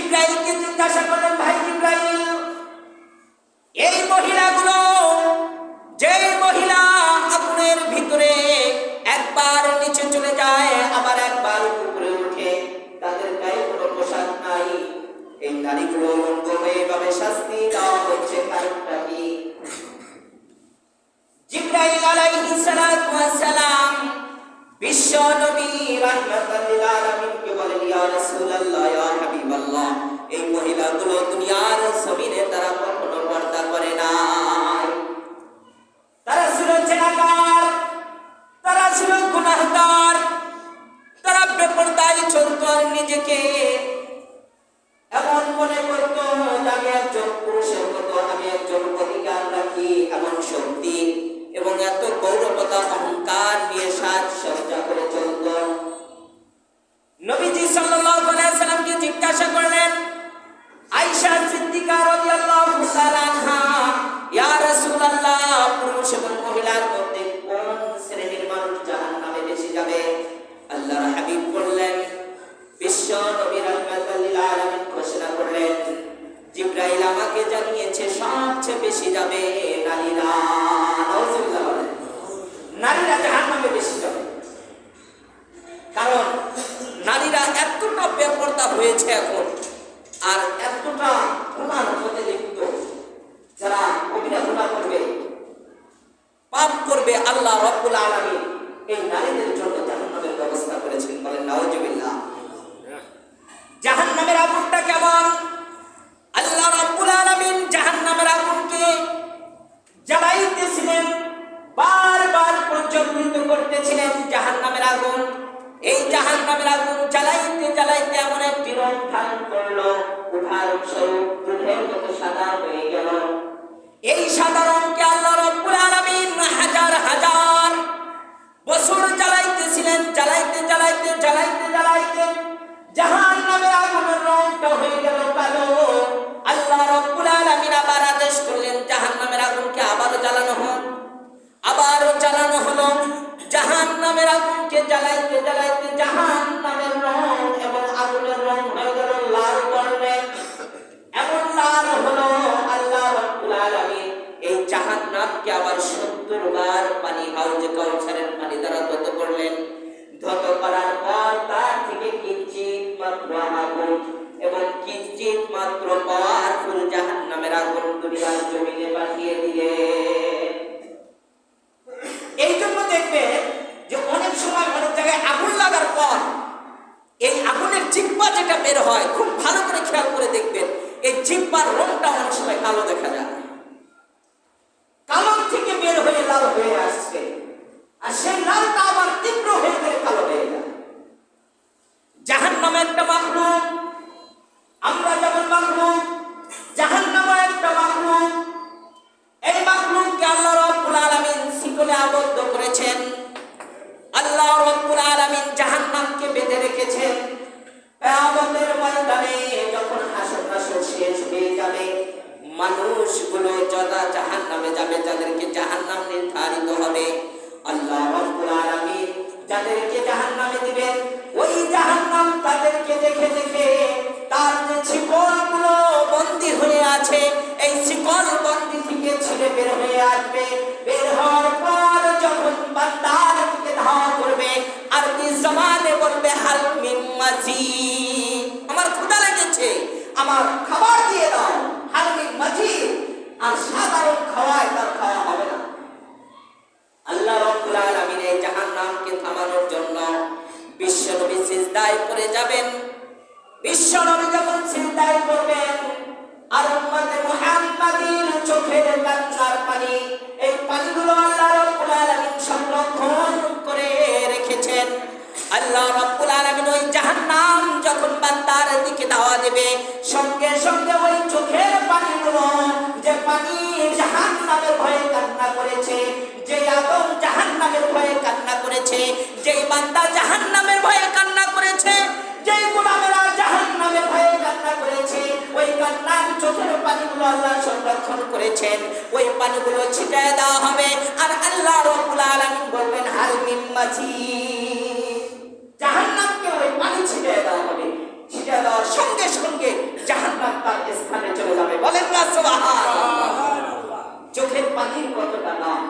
জিব্রাইলকে জিজ্ঞাসা করলেন, ভাই জিব্রাইল এই মহিলাগুলো, যেই মহিলা আগুনের ভিতরে একবার নিচে চলে যায়, আবার একবার উপরে উঠে তাদের গায়ে কোনো পোশাক নাই। এই নারীগুলো লঙ্ঘনে এভাবে শাস্তি দেওয়া হচ্ছে কারণটা কি? জিব্রাইল আলাইহিস সালাম বিশ্ব নবী রাহমাতাল লিল আলামিনকে বলেন, ইয়া রাসূলুল্লাহ, ইয়া হাবিবাল্লাহ। এই মহিলাগুলো দুনিয়ার জমিনে তারা কখনো পর্দা করে না। তারা ছিল জেনাকার, তারা ছিল গুনাহগার, তারা বেপরদায় চলত নিজেকে। বেশি যাবে নারীরা। নারীরা জাহান্নামে বেশি যাবে কারণ নারীরা এতটা বেপরদা হয়েছে এখন আর এতটা গুণার মধ্যে লিপ্ত যারা কবিরা গুণা করবে পাপ করবে আল্লাহ রব্বুল আলামিন এই নারীদের জন্য জাহান্নামের ব্যবস্থা করেছেন বলেন নাউজুবিল্লাহ জাহান্নামের আগুনটা কেমন আল্লাহ রব্বুল আলামিন জাহান্নামের আগুনকে জ্বালাইতেছিলেন বারবার প্রজ্বলিত করতেছিলেন জাহান্নামের আগুন। এই জাহান্নামের আগুন জ্বালাইতে জ্বালাইতে এমন একটি রং ধারণ করল উদাহরণস্বরূপ দুধের মতো সাদা হয়ে গেল। এই সাদা রংকে আল্লাহ রব্বুল আলামিন হাজার হাজার বছর জ্বালাইতেছিলেন, জ্বালাইতে জ্বালাইতে জ্বালাইতে জ্বালাইতে জাহান্নামের আগুনের রংটা হয়ে গেল কালো। আল্লাহ রব্বুল আবার আদেশ করলেন, জাহান্নামের আগুনকে আবারও জ্বালানো হোক। আবারও জ্বালানো হলো জাহান নামের আগুনকে জ্বালাইতে জ্বালাইতে জাহান নামের রং এবং আগুনের রং হয়ে গেল লাল বর্ণের। এমন লাল হলো থেকে বের হয়ে আসবে। বের হওয়ার পর যখন বান্দার দিকে ধাওয়া করবে আর কি জমানে বলবে, হাল মিন আমার ক্ষুধা লেগেছে, আমার খাবার দিয়ে দাও। হাল মিন আর সাধারণ খাওয়ায় তার খাওয়া হবে না। আল্লাহ রাব্বুল আলামিন এই জাহান্নামকে থামানোর জন্য বিশ্বনবী সিজদায় পড়ে যাবেন। বিশ্বনবী যখন সিজদায় পড়বেন আর পানিগুলো আল্লাহ রাব্বুল করে রেখেছেন। ওই জাহান্নাম যখন দাওয়া দেবে, সঙ্গে সঙ্গে ওই চোখের পানিগুলো যে পানি জাহান্নামের ভয়ে কান্না করেছে, যে আদম জাহান্নামের ভয়ে কান্না করেছে, যেই বান্দা জাহান্নামের ভয়ে কান্না ঝর্ণার চোখের পানিগুলো আল্লাহ সংরক্ষণ করেছেন। ওই পানিগুলো ছিটায় দেওয়া হবে। আর আল্লাহ রব্বুল আলামিন বলবেন, হাল মিন মাজিদ জাহান্নামকে ওই পানি ছিটায় দেওয়া হবে। ছিটায় দেওয়ার সঙ্গে সঙ্গে জাহান্নাম তার স্থানে চলে যাবে। বলেন না, সুবহানাল্লাহ। চোখের পানির কতটা দাম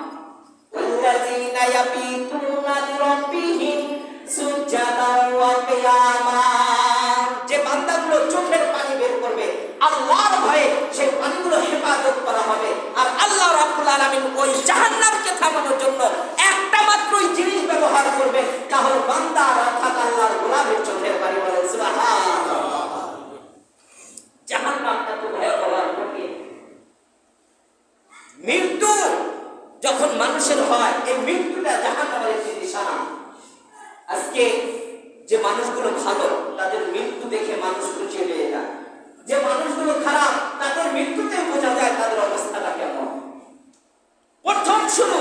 الذين يبيتون لربهم سجدا وقياما যখন মানুষের হয় এই মৃত্যুটা জাহান্নামের আজকে যে মানুষগুলো ভালো তাদের মৃত্যু দেখে মানুষগুলো চেয়ে যায় যে মানুষগুলো খারাপ তাদের মৃত্যুতে বোঝা যায় তাদের অবস্থাটা কেমন প্রথম শুরু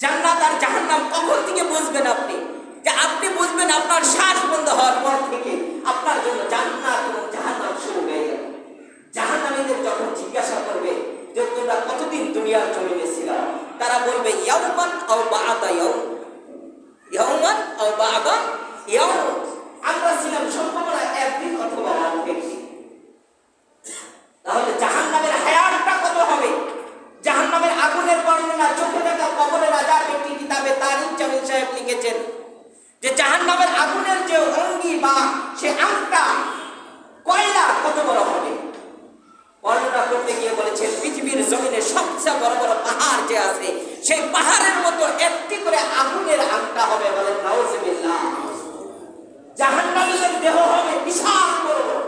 জান্নাত আর জাহান্নাম কখন থেকে বুঝবেন আপনি যে আপনি বুঝবেন আপনার শ্বাস বন্ধ হওয়ার পর থেকে আপনার জন্য জান্নাত এবং জাহান্নাম শুরু হয়ে গেল জাহান্নামীদের যখন জিজ্ঞাসা করবে যে তোমরা কতদিন দুনিয়ার জমিনে ছিল তারা বলবে ইয়াউমান আও বাআদা ইয়াউম ইয়াউমান আও বাআদা ইয়াউম আমরা ছিলাম সম্ভাবনা একদিন অথবা অর্ধেক দিন। তাহলে জাহান্নামের হায়াতটা কত হবে জাহান্নামের আগুনের বর্ণনা চোখে দেখা কবরের রাজার একটি কিতাবে তারিক লিখেছেন যে জাহান্নামের আগুনের যে অঙ্গি বা সে আংটা কয়লা কত বড় হবে? বর্ণনা করতে গিয়ে বলেছেন পৃথিবীর জমিনে সবচেয়ে বড় বড় পাহাড় যে আছে, সেই পাহাড়ের মতো একটি করে আগুনের আংটা হবে বলেন নাউজুবিল্লাহ। জাহান্নামীদের দেহ হবে বিশাল বড় বড়।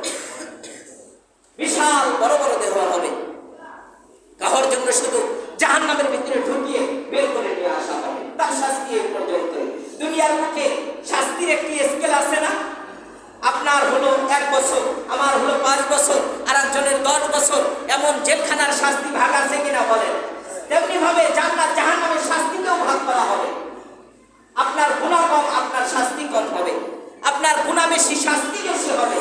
বিশাল বড় বড় দেহ হবে। কাহর জন্য শুধু জাহান নামের ভিতরে ঢুকিয়ে বের করে নিয়ে আসা হবে। তার শাস্তি এই পর্যন্ত দুনিয়ার মুখে শাস্তির একটি স্কেল আছে না? আপনার হলো এক বছর, আমার হলো পাঁচ বছর আর একজনের দশ বছর। এমন জেলখানার শাস্তি ভাগ আছে কিনা বলেন তেমনি ভাবে জান্নাত জাহান নামের শাস্তিকেও ভাগ করা হবে আপনার গুণা কম আপনার শাস্তি কম হবে আপনার গুণা বেশি শাস্তি বেশি হবে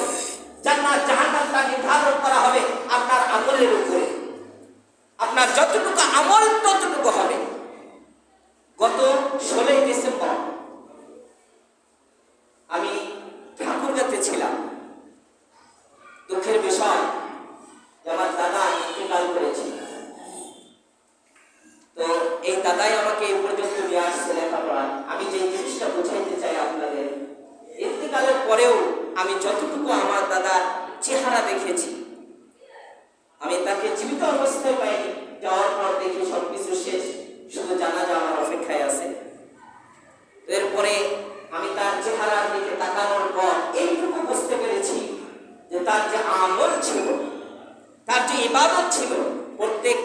জান্নাত জাহান্নামটা নির্ধারণ করা হবে আপনার আমলের উপরে আপনার যতটুকু আমল ততটুকু হবে গত ষোলোই ডিসেম্বর আমি ঠাকুরগাতে ছিলাম দুঃখের বিষয় যে আমার দাদা ইন্তেকাল করেছে তো এই দাদাই আমাকে এই আসছে লেখাপড়া আমি যে জিনিসটা বুঝাইতে চাই আপনাদের ইন্তেকালের পরেও আমি যতটুকু আমার দাদার চেহারা দেখেছি, আমি তাকে জীবিত অবস্থায় পাইনি, যাওয়ার পর দেখি সবকিছু শেষ, শুধু জানাজা আমার অপেক্ষায় আছে। এরপরে আমি তার চেহারার দিকে তাকানোর পর এইটুকু বুঝতে পেরেছি যে তার যে আমল ছিল, তার যে ইবাদত ছিল, প্রত্যেক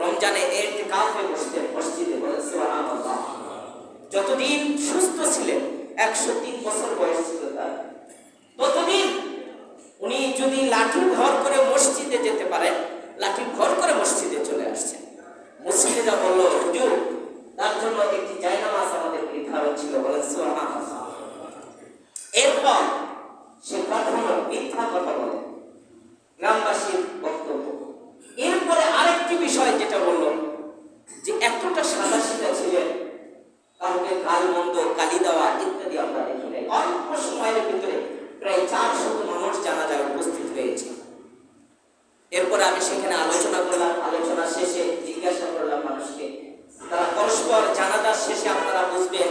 রমজানে এর কাফে বসতেন মসজিদে বলে সুবহানাল্লাহ। যতদিন সুস্থ ছিলেন একশো তিন বছর বয়স ছিল তার। ততদিন উনি যদি লাঠি ঘর করে মসজিদে যেতে পারেন, লাঠি ভর করে মসজিদে চলে আসছেন মসজিদে যা বলল হুজুর তার জন্য একটি জায়নামাজ আমাদের নির্ধারণ ছিল বলেন সুবহানাল্লাহ এরপর সে কখনো মিথ্যা কথা বলে গ্রামবাসীর বক্তব্য এরপরে আরেকটি বিষয় যেটা বলল যে এতটা সাদা সিধা ছিলেন কাউকে কাল মন্দ গালি দেওয়া ইত্যাদি আমরা দেখি নাই অল্প সময়ের ভিতরে প্রায় চারশো মানুষ জানাজায় উপস্থিত হয়েছে এরপরে আমি সেখানে আলোচনা করলাম আলোচনা শেষে জিজ্ঞাসা করলাম মানুষকে তারা পরস্পর জানাজার শেষে আপনারা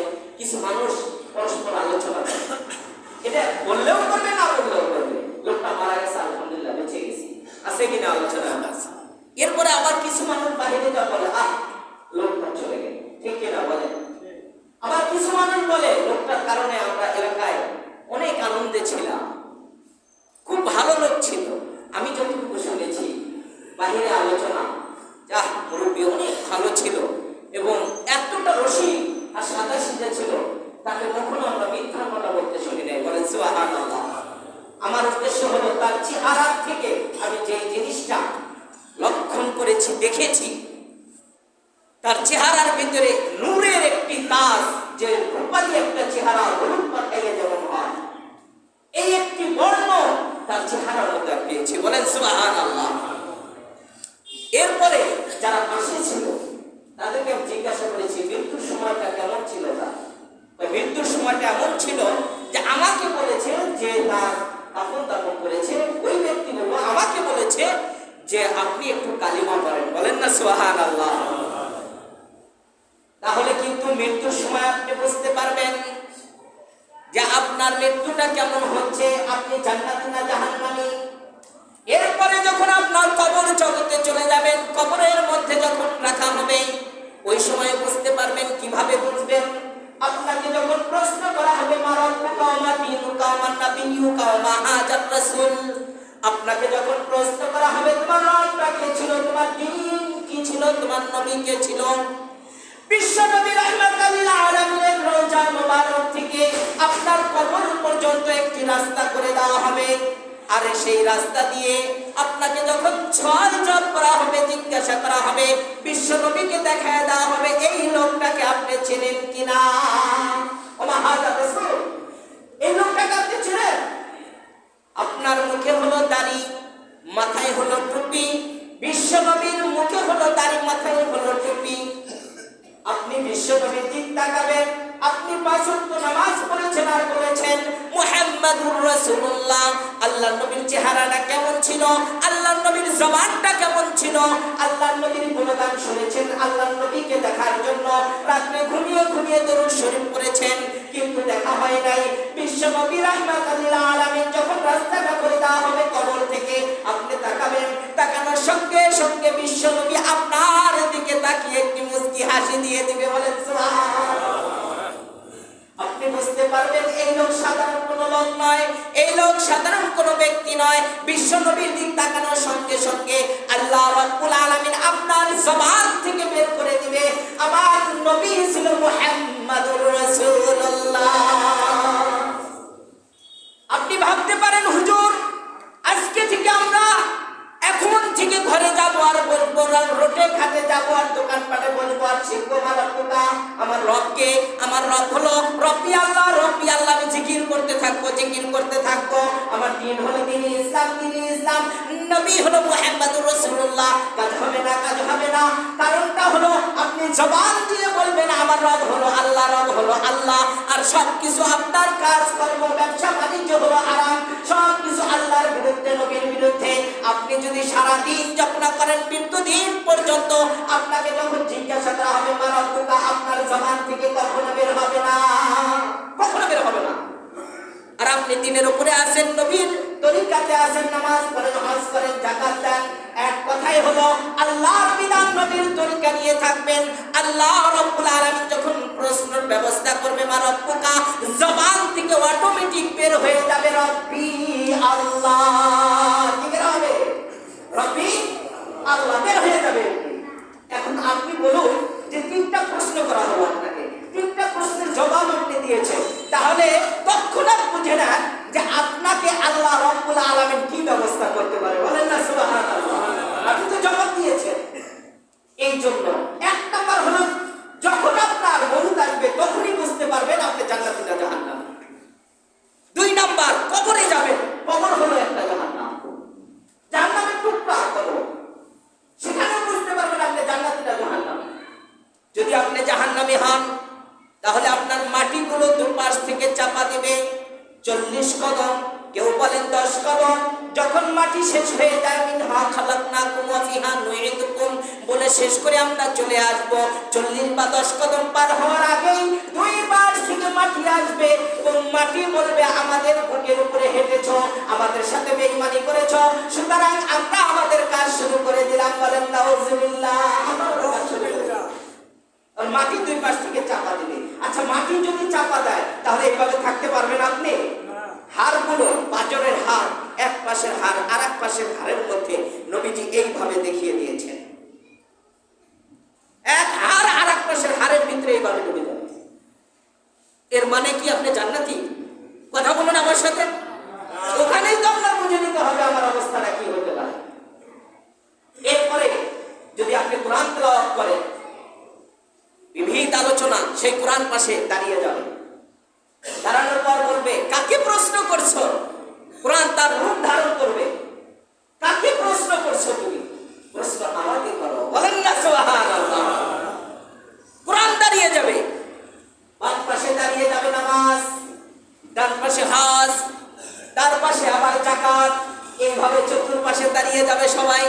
করেছি, দেখেছি। তার চেহারার ভিতরে নূরের একটি তাস যে রূপালি একটা চেহারা হলুদ পাঠাইয়া যেমন হয়। এই একটি বর্ণ তার চেহারার মধ্যে পেয়েছে। বলেন সুবাহান আল্লাহ এরপরে যারা পাশে ছিল, তাদেরকে আমি জিজ্ঞাসা করেছি, মৃত্যুর সময়টা কেমন ছিল তা মৃত্যুর সময়টা এমন ছিল যে আমাকে বলেছে যে তার আপন দাফন করেছে। ওই ব্যক্তি বলব আমাকে বলেছে যে আপনি একটু কালিমা পড়েন, বলেন না সোহান আল্লাহ তাহলে কিন্তু মৃত্যুর সময় আপনি বুঝতে পারবেন যে আপনার মৃত্যুটা কেমন হচ্ছে। আপনি জান্নাতি না জাহান্নামী? এরপরে যখন আপনার কবর জগতে চলে যাবেন, কবরের মধ্যে যখন রাখা হবে, ওই সময় বুঝতে পারবেন কীভাবে বুঝবেন? আপনাকে যখন প্রশ্ন করা হবে মা রব্বুকা ওয়া মা দীনুকা ওয়া মা নাবিয়্যুকা ওয়া মা হাজার রাসূল আপনাকে যখন প্রশ্ন করা হবে, তোমার রবটা কে ছিল? তোমার দিন কি ছিল? তোমার নবী কে ছিল? বিশ্ব নবী রহমাতুল আলামিনের রওজা মোবারক থেকে আপনার কবর পর্যন্ত একটি রাস্তা করে দেওয়া হবে। আর সেই রাস্তা দিয়ে আপনাকে যখন ছল জব করা হবে, জিজ্ঞাসা করা হবে, বিশ্ব নবীকে দেখায় দেওয়া হবে, এই লোকটাকে আপনি চেনেন কিনা? হয় নাই বিশ্বকবি রাহমাতুল্লাহ আলামিন যখন রাস্তাটা করে দেওয়া হবে, কবর থেকে আপনি তাকাবেন, তাকানোর সঙ্গে সঙ্গে বিশ্বকবি আপনার দিকে তাকিয়ে একটি মুস্কি হাসি দিয়ে দিবে, বলেন সুবহানাল্লাহ। আপনি বুঝতে পারবেন, এই লোক সাধারণ কোন লোক নয়। এই লোক সাধারণ কোন ব্যক্তি নয়। বিশ্ব নবীর দিক তাকানোর সঙ্গে সঙ্গে আল্লাহ রাব্বুল আলামিন আপনার জবান থেকে বের করে দিবে। আমার নবী ছিল মুহাম্মাদুর রাসূলুল্লাহ। আপনি ভাবতে পারেন, হুজুর, আজকে থেকে আমরা এখন থেকে ঘরে যাব আর বলব জবান দিয়ে বলবেন, আমার রব হলো আল্লাহ, রব হলো আল্লাহ। আর সব কিছু আপনার কাজ, কর্ম, ব্যবসা, বাণিজ্য হলো আরাম সব কিছু আল্লাহর বিরুদ্ধে, নবীর বিরুদ্ধে। আপনি যদি সারা দিন করেন মৃত্যু দিন পর্যন্ত আপনাকে যখন জিজ্ঞাসা করা হবে মা রব্বুকা আপনার জবান থেকে কখনো বের হবে না? কখনো বের হবে না। আর আপনি দিনের উপরে আছেন, নবীর তরিকাতে আছেন, নামাজ পড়েন, হজ করেন, জাকাত দেন। এক কথাই হলো, আল্লাহর বিধান নবীর তরিকা নিয়ে থাকবেন। আল্লাহ রব্বুল আলামিন যখন প্রশ্নের ব্যবস্থা করবে মা রব্বুকা জবান থেকে অটোমেটিক বের হয়ে যাবে, রব্বি আল্লাহ। কি বের হবে? রব্বি আল্লাহ, বের হয়ে যাবে। এখন আপনি বলুন যে তিনটা প্রশ্ন করা হলো আপনাকে। তিনটা প্রশ্নের জবাব আপনি দিয়েছেন। তাহলে তৎক্ষণাৎ বুঝে নেন যে আপনাকে আল্লাহ রব্বুল আলমের কি ব্যবস্থা করতে পারে? বলেন না সুবাহ আপনি তো জবাব দিয়েছেন। এই জন্য করেছ? সুতরাং আমরা আমাদের কাজ শুরু করে দিলাম, বলেন মাটি দুই পাশ থেকে চাপা দিবে আচ্ছা মাটি যদি চাপা দেয়, তাহলে এইভাবে থাকতে পারবেন আপনি? হাড়গুলো পাঁজরের হাড়, এক পাশের হাড় আর এক পাশের হাড়ের মধ্যে নবীজি এইভাবে দেখিয়ে দিয়েছেন। এক সেই কোরআন পাশে দাঁড়িয়ে যাবে। দাঁড়ানোর পর বলবে, কাকে প্রশ্ন করছ? কোরআন তার রূপ ধারণ করবে। কাকে প্রশ্ন করছ তুমি? প্রশ্ন আমাকে করো। বলেন না সোহান কোরআন দাঁড়িয়ে যাবে। বাম পাশে দাঁড়িয়ে যাবে নামাজ, ডান পাশে হাস তার পাশে আবার জাকাত এইভাবে চতুর্পাশে দাঁড়িয়ে যাবে সবাই।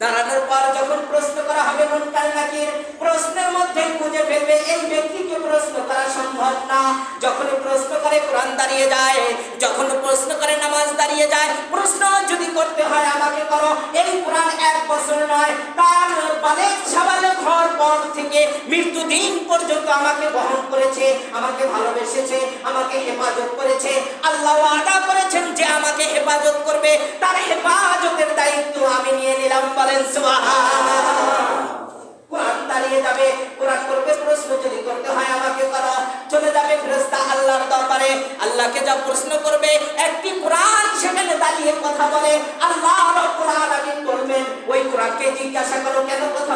দাঁড়ানোর পর যখন প্রশ্ন করা হবে মন কালনাকির প্রশ্নের মধ্যে খুঁজে ফেলবে, এই ব্যক্তিকে প্রশ্ন করা সম্ভব না। যখন প্রশ্ন করে, কোরআন দাঁড়িয়ে যায়। যখন প্রশ্ন করে, নামাজ দাঁড়িয়ে যায়। প্রশ্ন যদি করতে হয়, আমাকে করো। এই কোরআন এক বছর নয়। তার বালেক সাবালে ঘর পর থেকে মৃত্যু দিন পর্যন্ত আমাকে বহন করেছে, আমাকে ভালোবেসেছে, আমাকে হেফাজত করেছে। আল্লাহ আদা করেছেন যে আমাকে হেফাজত করবে। তার হেফাজতের দায়িত্ব আমি নিয়ে নিলাম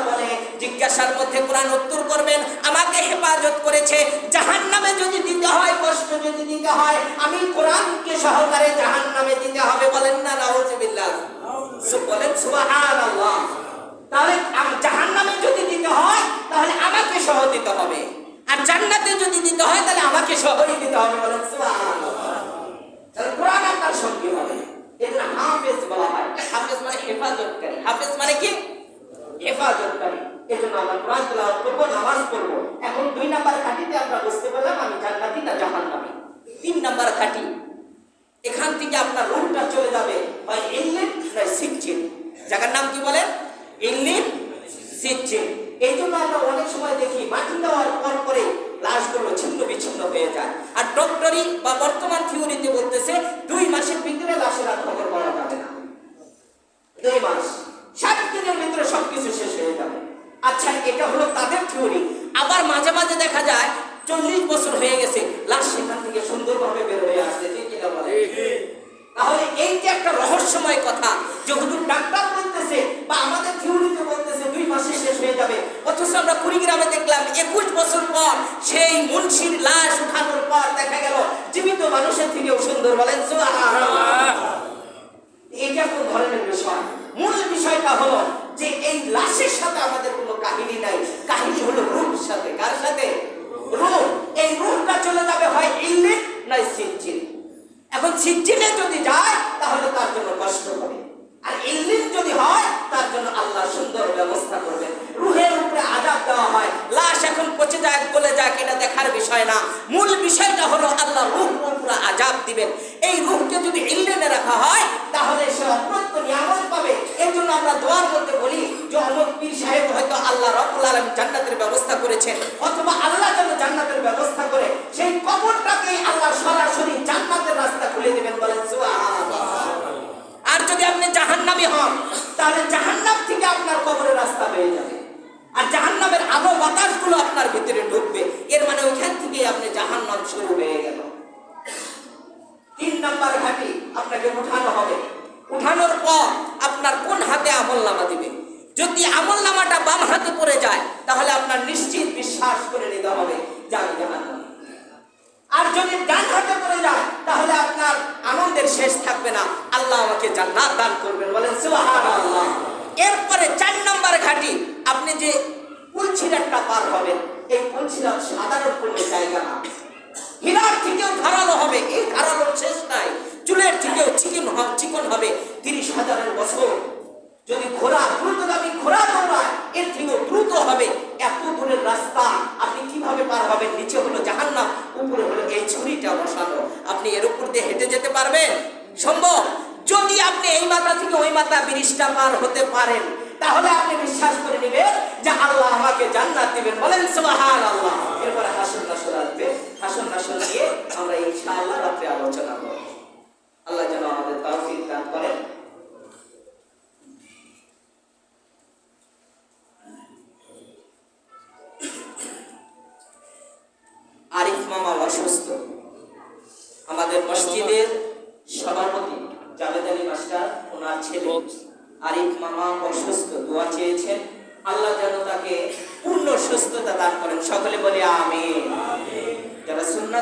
বলে? জিজ্ঞাসার মধ্যে কোরআন উত্তর করবেন, আমাকে হেফাজত করেছে। জাহান্নামে যদি দিতে হয়, কষ্ট যদি দিতে হয়, আমি কোরআনকে সহকারে জাহান্নামে দিতে হবে বলেন না, নাউজুবিল্লাহ। বলেন সুবহানাল্লাহ। তাহলে জাহান যদি দিতে হয়, তাহলে আমাকে সহ দিতে হবে। আর জান্নাতে যদি দিতে হয়, তাহলে আমাকে সহই দিতে হবে, বলেন। তাহলে কোরআন আপনার সঙ্গী হবে। এজন্য হাফেজ বলা হয়। হাফেজ মানে হেফাজতকারী। হাফেজ মানে কি? হেফাজতকারী। এজন্য আমরা কোরআন তেলাওয়াত করব, নামাজ পড়ব। এখন দুই নাম্বার খাটিতে আমরা বুঝতে পারলাম, আমি জান্নাতি না জাহান্নামী। তিন নাম্বার খাটি। এখান থেকে আপনার রুটটা চলে যাবে, হয় জায়গার নাম কি বলেন ইংল্যান্ড সিকিম এই জন্য আমরা অনেক সময় দেখি মাটি দেওয়ার পর পরে লাশগুলো ছিন্ন বিচ্ছিন্ন হয়ে যায় আর ডক্টরি বা বর্তমান থিওরিতে বলতেছে দুই মাসের ভিতরে লাশের আর খবর পাওয়া যাবে না দুই মাস সাত দিনের ভিতরে সবকিছু শেষ হয়ে যাবে আচ্ছা এটা হলো তাদের থিওরি আবার মাঝে মাঝে দেখা যায় চল্লিশ বছর হয়ে গেছে লাশ সেখান থেকে সুন্দরভাবে বের হয়ে আসছে ঠিক কিনা বলে তাহলে এই যে একটা রহস্যময় কথা যে হুজুর ডাক্তার বলতেছে বা আমাদের থিওরিতে বলতেছে দুই মাসে শেষ হয়ে যাবে অথচ আমরা কুড়িগ্রামে দেখলাম একুশ বছর পর সেই মুন্সির লাশ উঠানোর পর দেখা গেল, জীবিত মানুষের থেকেও সুন্দর বলেন এটা কোন ধরনের বিষয়? মূল বিষয়টা হলো যে এই লাশের সাথে আমাদের কোনো কাহিনী নাই। কাহিনী হলো রূপ সাথে। কার সাথে? রূপ। এই রূপটা চলে যাবে হয় ইংলিশ নয় সিজ্জিন। এখন সিজ্জিনে যদি যায়, তাহলে তার জন্য কষ্ট হবে। আর ইংলিশ যদি হয়, তার জন্য আল্লাহ সুন্দর ব্যবস্থা করবেন রুহের উপরে আজাব দেওয়া হয়। লাশ এখন পচে যায় গলে যায় এটা দেখার বিষয় না। মূল বিষয়টা হলো আল্লাহ রুহ উপরে আজাব দিবেন। এই রুহকে যদি ইংল্যান্ডে রাখা হয়, তাহলে সে অপ্রত্য নিয়ামত পাবে। এই জন্য আমরা দোয়ার মধ্যে বলি যে অমুক পীর সাহেব হয়তো আল্লাহ রব্বুল আলামিন জান্নাতের ব্যবস্থা করেছেন। অথবা আল্লাহ যেন জান্নাতের ব্যবস্থা করে সেই কবরটাকে আল্লাহ সরাসরি জান্নাতের রাস্তা খুলে দেবেন বলেন সুবহানাল্লাহ আর যদি আপনি জাহান্নামী হন, তাহলে জাহান্নাম থেকে আপনার কবরের রাস্তা পেয়ে যাবে। আর জাহান্নামের আলো বাতাসগুলো আপনার ভিতরে ঢুকবে। এর মানে ওইখান থেকে আপনি জাহান্নাম শুরু হয়ে গেল। তিন নাম্বার ঘাটি আপনাকে উঠানো হবে। উঠানোর পর আপনার কোন হাতে আমল নামা দিবে? যদি আমল বাম হাতে পড়ে যায়, তাহলে আপনার নিশ্চিত বিশ্বাস করে নিতে হবে যে আমি আর যদি ডান হাতে পড়ে যায় তাহলে আপনার আনন্দের শেষ থাকবে না। আল্লাহ আমাকে জান্নাত দান করবেন বলেন, সুবহানাল্লাহ। এরপরে চার নম্বর ঘাটি, আপনি যে পুলছিরাটটা পার হবেন, এই পুলছিরাট সাধারণ কোনো জায়গা না। হীরার থেকেও ধারালো হবে, এই ধারালোর শেষ নাই। চুলের থেকেও চিকন চিকন হবে, তিরিশ হাজারের বছর। যদি ঘোড়া দ্রুতগামী ঘোড়া দৌড়ায়, এর থেকেও দ্রুত হবে। এত দূরের রাস্তা, আপনি কীভাবে পার হবেন? নিচে হলো জাহান্নাম, উপরে হলো এই ছুরিটা বসানো। আপনি এর উপর দিয়ে হেঁটে যেতে পারবেন। সম্ভব? যদি আপনি এই মাথা থেকে ওই মাথা ব্রিজটা পার হতে পারেন, তাহলে আপনি বিশ্বাস করে নেবেন যে আল্লাহ আমাকে জান্নাত দিবেন। বলেন সুবহান আল্লাহ এরপরে হাসন নাসর আসবে। হাসন নাসর দিয়ে আমরা ইনশাআল্লাহ রাত্রে আলোচনা করব। আল্লাহ যেন আমাদের তৌফিক দান করেন। অসুস্থ। আমাদের মসজিদের সভাপতি জাভেদ আলী মাস্টার, ওনার ছেলে আরিফ মামা অসুস্থ, দোয়া চেয়েছেন। আল্লাহ যেন তাকে পূর্ণ সুস্থতা দান করেন। সকলে বলে আমি যারা সুন্না